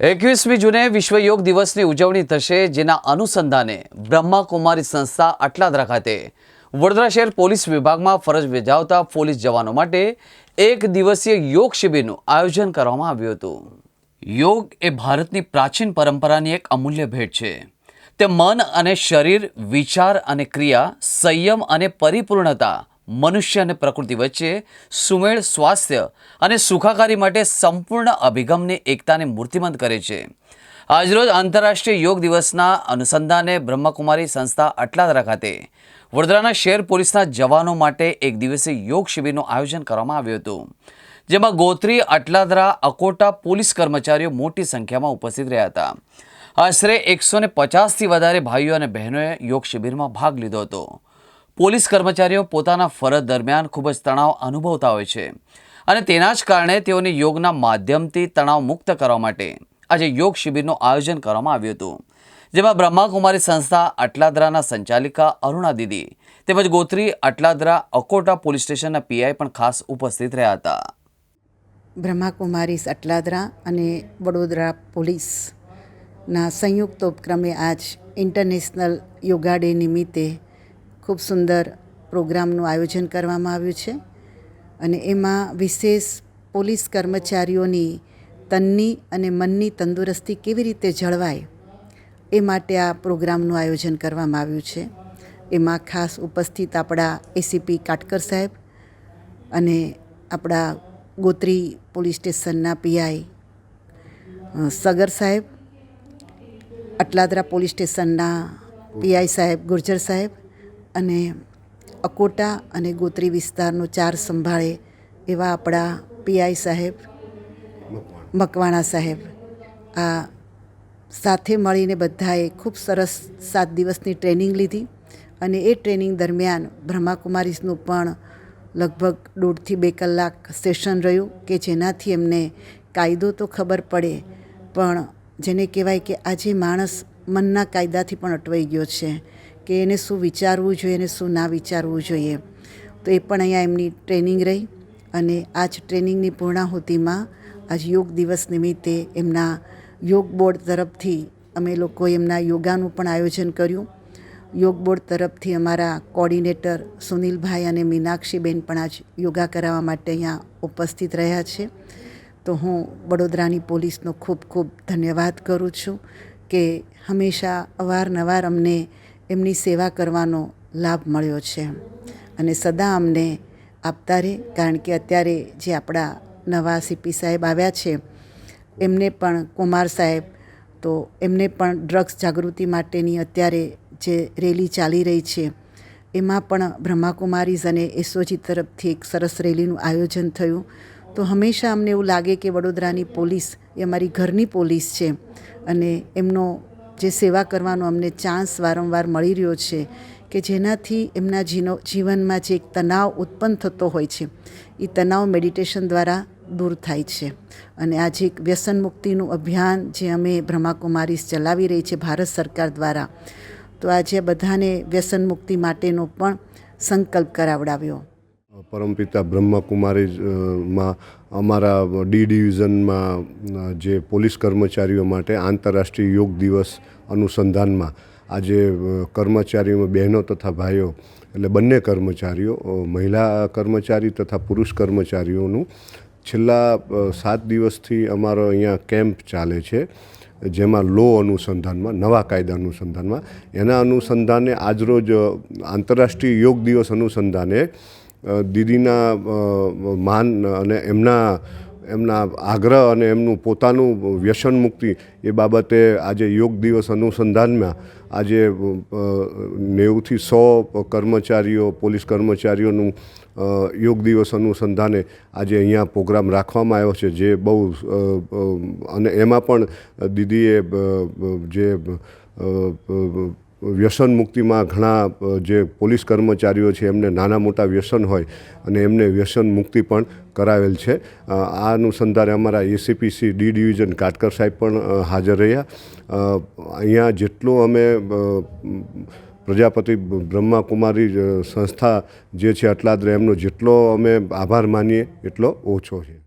એકવીસમી જૂને વિશ્વ યોગ દિવસની ઉજવણી થશે, જેના અનુસંધાને બ્રહ્માકુમારી સંસ્થા અટલાદરા ખાતે. વડોદરા શહેર પોલીસ વિભાગમાં ફરજ બજાવતા પોલીસ જવાનો માટે એક દિવસીય યોગ શિબિરનું આયોજન કરવામાં આવ્યું હતું. યોગ એ ભારતની પ્રાચીન પરંપરાની એક અમૂલ્ય ભેટ છે. તે મન અને શરીર, વિચાર અને ક્રિયા, સંયમ અને પરિપૂર્ણતા મનુષ્ય અને પ્રકૃતિ વચ્ચે સુમેળ સ્વાસ્થ્ય અને સુખાકારી માટે સંપૂર્ણ અભિગમને એકતાને મૂર્તિમંત કરે છે. આજરોજ આંતરરાષ્ટ્રીય યોગ દિવસના અનુસંધાને બ્રહ્મકુમારી સંસ્થા અટલાદરા ખાતે વડોદરાના શહેર પોલીસના જવાનો માટે એક દિવસીય યોગ શિબિરનું આયોજન કરવામાં આવ્યું હતું. જેમાં ગોત્રી, અટલાદરા, અકોટા પોલીસ કર્મચારીઓ મોટી સંખ્યામાં ઉપસ્થિત રહ્યા હતા. આશરે એકસો ને પચાસથી વધારે ભાઈઓ અને બહેનોએ યોગ શિબિરમાં ભાગ લીધો હતો. પોલીસ કર્મચારીઓ પોતાના ફરજ દરમિયાન ખૂબ જ તણાવ અનુભવતા હોય છે. અને તેના જ કારણે તેઓને યોગના માધ્યમથી તણાવ મુક્ત કરવા માટે આજે યોગ શિબિરનું આયોજન કરવામાં આવ્યું હતું. જેમાં બ્રહ્માકુમારી સંસ્થા અટલાદરાના સંચાલિકા અરુણા દીદી તેમજ ગોત્રી અટલાદરા અકોટા પોલીસ સ્ટેશનના પીઆઈ પણ ખાસ ઉપસ્થિત રહ્યા હતા. બ્રહ્માકુમારીસ અટલાદરા અને વડોદરા પોલીસના સંયુક્ત ઉપક્રમે આજ ઇન્ટરનેશનલ યોગા ડે નિમિત્તે ખૂબ સુંદર પ્રોગ્રામનું આયોજન કરવામાં આવ્યું છે અને એમાં વિશેષ પોલીસ કર્મચારીઓની તનની અને મનની તંદુરસ્તી કેવી રીતે જળવાય એ માટે આ પ્રોગ્રામનું આયોજન કરવામાં આવ્યું છે. એમાં ખાસ ઉપસ્થિત આપણા એસીપી કાટકર સાહેબ અને આપણા ગોત્રી પોલીસ સ્ટેશનના પીઆઈ સગર સાહેબ, અટલાદરા પોલીસ સ્ટેશનના પીઆઈ સાહેબ, ગુર્જર સાહેબ અને અકોટા અને ગોત્રી વિસ્તારનો ચાર સંભાળે એવા આપણા પીઆઈ સાહેબ મકવાણા. સાહેબ. આ સાથે મળીને બધાએ ખૂબ સરસ સાત દિવસની ટ્રેનિંગ લીધી અને એ ટ્રેનિંગ દરમિયાન બ્રહ્માકુમારીસનું પણ લગભગ દોઢથી બે કલાક સેશન રહ્યું કે જેનાથી એમને કાયદો તો ખબર પડે પણ જેને કહેવાય કે આજે માણસ મનના કાયદાથી પણ અટવાઈ ગયો છે. કે એને શું વિચારવું જોઈએ અને શું ના વિચારવું જોઈએ. તો એ પણ અહીંયા એમની ટ્રેનિંગ રહી અને આ જ ટ્રેનિંગની પૂર્ણાહુતિમાં આજ યોગ દિવસ નિમિત્તે એમના યોગ બોર્ડ તરફથી અમે લોકોએ એમના યોગાનું પણ આયોજન કર્યું. યોગ બોર્ડ તરફથી અમારા કોર્ડિનેટર સુનિલભાઈ અને મીનાક્ષીબેન પણ આજ યોગા કરાવવા માટે અહીંયા ઉપસ્થિત રહ્યા છે. તો હું વડોદરાની પોલીસનો ખૂબ ખૂબ ધન્યવાદ કરું છું કે હંમેશા અવારનવાર અમને એમની સેવા કરવાનો લાભ મળ્યો છે. અને સદા અમને આપતા રહે કારણ કે અત્યારે જે આપણા નવા સીપી સાહેબ આવ્યા છે, એમને પણ કુમાર સાહેબ, તો એમને પણ ડ્રગ્સ જાગૃતિ માટેની અત્યારે જે રેલી ચાલી રહી છે, એમાં પણ બ્રહ્માકુમારીઝ અને એસઓજી તરફથી એક સરસ રેલીનું આયોજન થયું. તો હંમેશા અમને એવું લાગે કે વડોદરાની પોલીસ એ અમારી ઘરની પોલીસ છે અને એમનો જે સેવા કરવાનો અમને ચાન્સ વારંવાર મળી રહ્યો છે કે જેનાથી એમના જીનો, જીવનમાં જે એક તણાવ ઉત્પન્ન થતો હોય છે એ તણાવ મેડિટેશન દ્વારા દૂર થાય છે. અને આજે એક વ્યસન મુક્તિનું અભિયાન જે અમે બ્રહ્માકુમારીસ ચલાવી રહી છે ભારત સરકાર દ્વારા, તો આજે બધાને વ્યસન મુક્તિ માટેનો પણ સંકલ્પ કરાવડાવ્યો. પરમપિતા બ્રહ્મકુમારી માં અમારા ડી ડિવિઝનમાં જે પોલીસ કર્મચારીઓ માટે આંતરરાષ્ટ્રીય યોગ દિવસ અનુસંધાનમાં આજે કર્મચારીઓમાં બહેનો તથા ભાઈઓ, એટલે બંને કર્મચારીઓ મહિલા કર્મચારી તથા પુરુષ કર્મચારીઓનું છેલ્લા સાત દિવસથી અમારો અહીંયા કેમ્પ ચાલે છે, જેમાં લો અનુસંધાનમાં, નવા કાયદા અનુસંધાનમાં. એના અનુસંધાને આજરોજ આંતરરાષ્ટ્રીય યોગ દિવસ અનુસંધાને દીદીના માન અને એમના એમના આગ્રહ અને એમનું પોતાનું વ્યસન મુક્તિ એ બાબતે આજે યોગ દિવસ અનુસંધાનમાં આજે નેવુંથી સો કર્મચારીઓ, પોલીસ કર્મચારીઓનું યોગ દિવસ અનુસંધાને આજે અહીંયા પ્રોગ્રામ રાખવામાં આવ્યો છે, જે બહુ અને એમાં પણ દીદીએ જે વ્યસન મુક્તિમાં ઘણા જે પોલીસ કર્મચારીઓ છે, એમને નાના મોટા વ્યસન હોય અને એમને વ્યસન મુક્તિ પણ કરાવેલ છે. આ અનુસંધાને અમારા એસીપીસી ડી ડિવિઝન કાટકર સાહેબ પણ હાજર રહ્યા. અહીંયા જેટલું અમે પ્રજાપતિ બ્રહ્માકુમારી સંસ્થા જે છે, અટલાદરા, એમનો જેટલો અમે આભાર માનીએ, એટલો ઓછો છે.